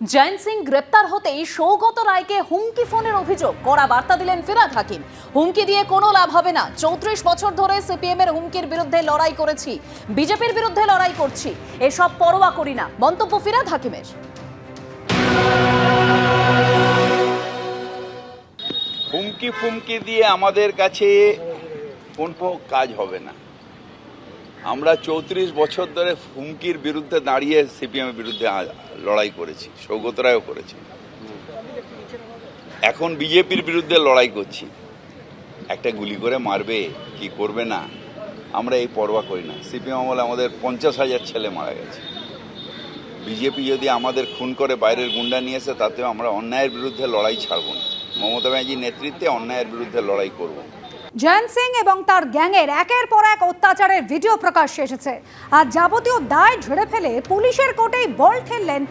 জয়ন্ত সিং গ্রেপ্তার হতেই সৌগত রায়কে হুমকি ফোনের অভিযোগ। কড়া বার্তা দিলেন ফিরাদ হাকিম। হুমকি দিয়ে কোনো লাভ হবে না। চৌত্রিশ বছর ধরে সিপিএম এর হুমকির বিরুদ্ধে লড়াই করেছি। বিজেপির বিরুদ্ধে লড়াই করছি। এসব পরোয়া করি না। মন্তব্য ফিরাদ হাকিমের। হুমকি ফুমকি দিয়ে আমাদের কাছে কোনো কাজ হবে না। আমরা চৌত্রিশ বছর ধরে হুমকির বিরুদ্ধে দাঁড়িয়ে সিপিএমের বিরুদ্ধে লড়াই করেছি সৌগত রায়ও করেছি। এখন বিজেপির বিরুদ্ধে লড়াই করছি। একটা গুলি করে মারবে, কি করবে না, আমরা এই পরোয়া করি না। সিপিএম আমলে আমাদের পঞ্চাশ হাজার ছেলে মারা গেছে। বিজেপি যদি আমাদের খুন করে, বাইরের গুন্ডা নিয়ে এসে, তাতেও আমরা অন্যায়ের বিরুদ্ধে লড়াই ছাড়ব না। মমতা ব্যানার্জির নেতৃত্বে অন্যায়ের বিরুদ্ধে লড়াই করব। জয়ন্ত সিং এবং তার গ্যাংয়ের একের পর এক অত্যাচারের ভিডিও প্রকাশ্যে এসেছে। আর যাবতীয় দায় ঝেড়ে ফেলে পুলিশের কোর্টেই বল ঠেললেন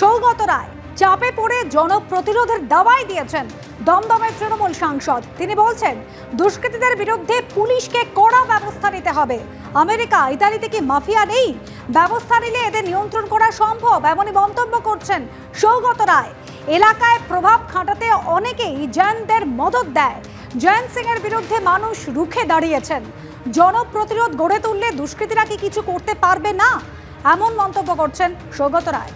সৌগত রায়। চাপে পড়ে জনপ্রতিরোধের দাওয়াই দিয়েছেন দমদমের তৃণমূল সাংসদ। তিনি বলছেন, দুষ্কৃতীদের বিরুদ্ধে পুলিশকে কড়া ব্যবস্থা নিতে হবে। আমেরিকা, ইতালিতে কি মাফিয়া নেই? ব্যবস্থা নিলে এদের নিয়ন্ত্রণ করা সম্ভব, এমনই মন্তব্য করছেন সৌগত রায়। এলাকায় প্রভাব খাটাতে অনেকেই জয়ন্তের মদত দেয়। জয়ন্ত সিং এর বিরুদ্ধে মানুষ রুখে দাঁড়িয়েছেন। জনপ্রতিরোধ গড়ে তুললে দুষ্কৃতীরা কি কিছু করতে পারবে না? এমন মন্তব্য করছেন সৌগত রায়।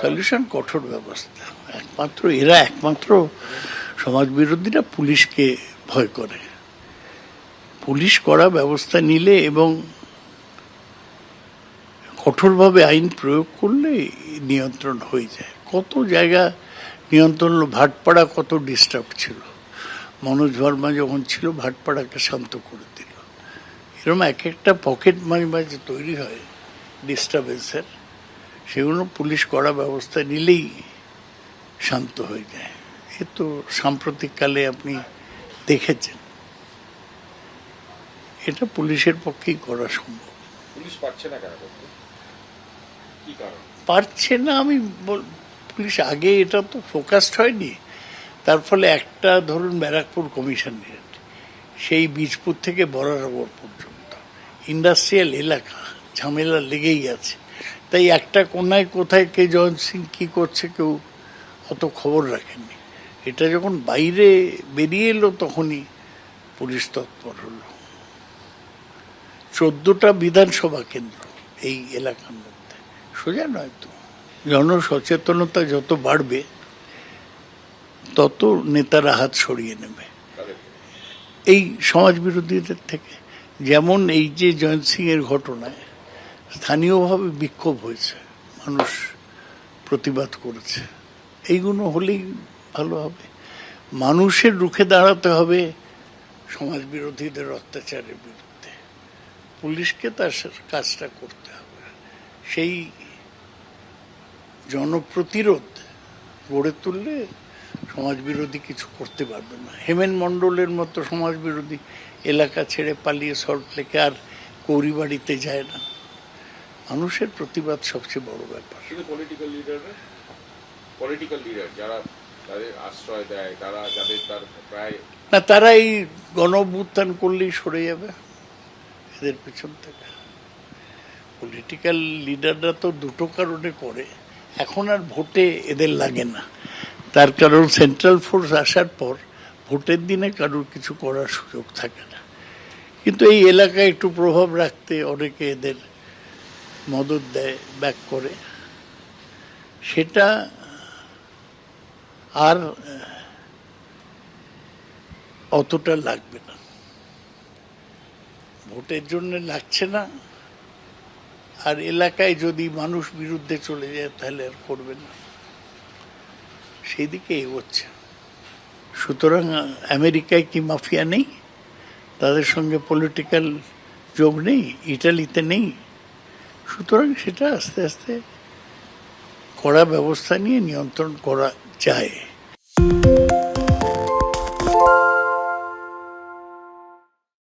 সলিউশন কঠোর ব্যবস্থা। একমাত্র, এরা একমাত্র সমাজ বিরোধীরা পুলিশকে ভয় করে। পুলিশ করা ব্যবস্থা নিলে এবং কঠোরভাবে আইন প্রয়োগ করলে নিয়ন্ত্রণ হয়ে যায়। কত জায়গা নিয়ন্ত্রণ ভাটপাড়া কত ডিস্টার্ব ছিল। মনোজ ভার্মা যখন ছিল, ভাটপাড়াকে শান্ত করে দিল। এরকম এক একটা পকেট মাঝে মাঝে তৈরি হয় ডিস্টার্বেন্সের সেগুলো পুলিশ করা ব্যবস্থা নিলেই শান্ত হয়ে যায়। এ তো সাম্প্রতিককালে আপনি দেখেছেন। এটা পুলিশের পক্ষেই করা সম্ভব। পুলিশ পারছে না কেন পারছে না আমি পুলিশ আগে এটা তো ফোকাসড হয়নি। তার ফলে একটা ধরুন ব্যারাকপুর কমিশনারেট সেই বীজপুর থেকে বরানগর পর্যন্ত। ইন্ডাস্ট্রিয়াল এলাকা ঝামেলা লেগেই আছে। তাই একটা কোনায় কোথায় কে জয়ন্ত সিং কী করছে কেউ অত খবর রাখেননি। এটা যখন বাইরে বেরিয়ে এলো, তখনই পুলিশ তৎপর হলো। চোদ্দটা বিধানসভা কেন্দ্র এই এলাকার মধ্যে। সোজা নয় তো। জনসচেতনতা যত বাড়বে, তত নেতারা হাত সরিয়ে নেবে। এই সমাজ বিরোধীদের থেকে যেমন এই যে জয়ন্ত সিং এর ঘটনায় স্থানীয়ভাবে বিক্ষোভ হয়েছে, মানুষ প্রতিবাদ করেছে, এইগুলো হলেই ভালো হবে। মানুষের রুখে দাঁড়াতে হবে সমাজ বিরোধীদের অত্যাচারের বিরুদ্ধে। পুলিশকে তার কাজটা করতে হবে। সেই জনপ্রতিরোধ গড়ে তুললে সমাজ বিরোধী কিছু করতে পারবে না। হেমেন মণ্ডলের মতো সমাজ বিরোধী এলাকা ছেড়ে পালিয়ে সল্ট লেকে আর কৌরিবাড়িতে যায় না। মানুষের প্রতিবাদ সবচেয়ে বড় ব্যাপার। পলিটিক্যাল লিডাররা পলিটিক্যাল লিডার যারা তাদের আশ্রয় দেয়, তারা তার প্রায় না তারা এই গণ করলেই সরে যাবে এদের পেছন থেকে। পলিটিক্যাল লিডাররা তো দুটো কারণে করে। এখন আর ভোটে এদের লাগে না। তার কারণ সেন্ট্রাল ফোর্স আসার পর ভোটের দিনে কারোর কিছু করার সুযোগ থাকে না। কিন্তু এই এলাকায় একটু প্রভাব রাখতে অনেকে এদের মদত দেয় ব্যাক করে। সেটা আর অতটা লাগবে না। ভোটের জন্য লাগছে না। আর এলাকায় যদি মানুষ বিরুদ্ধে চলে যায়, তাহলে আর করবে না। সেই দিকে এগোচ্ছে। সুতরাং আমেরিকায় কি মাফিয়া নেই? তাদের সঙ্গে পলিটিক্যাল যোগ নেই? ইটালিতে নেই? সুতরাং সেটা আস্তে আস্তে কড়া ব্যবস্থা নিয়ে নিয়ন্ত্রণ করা যায়।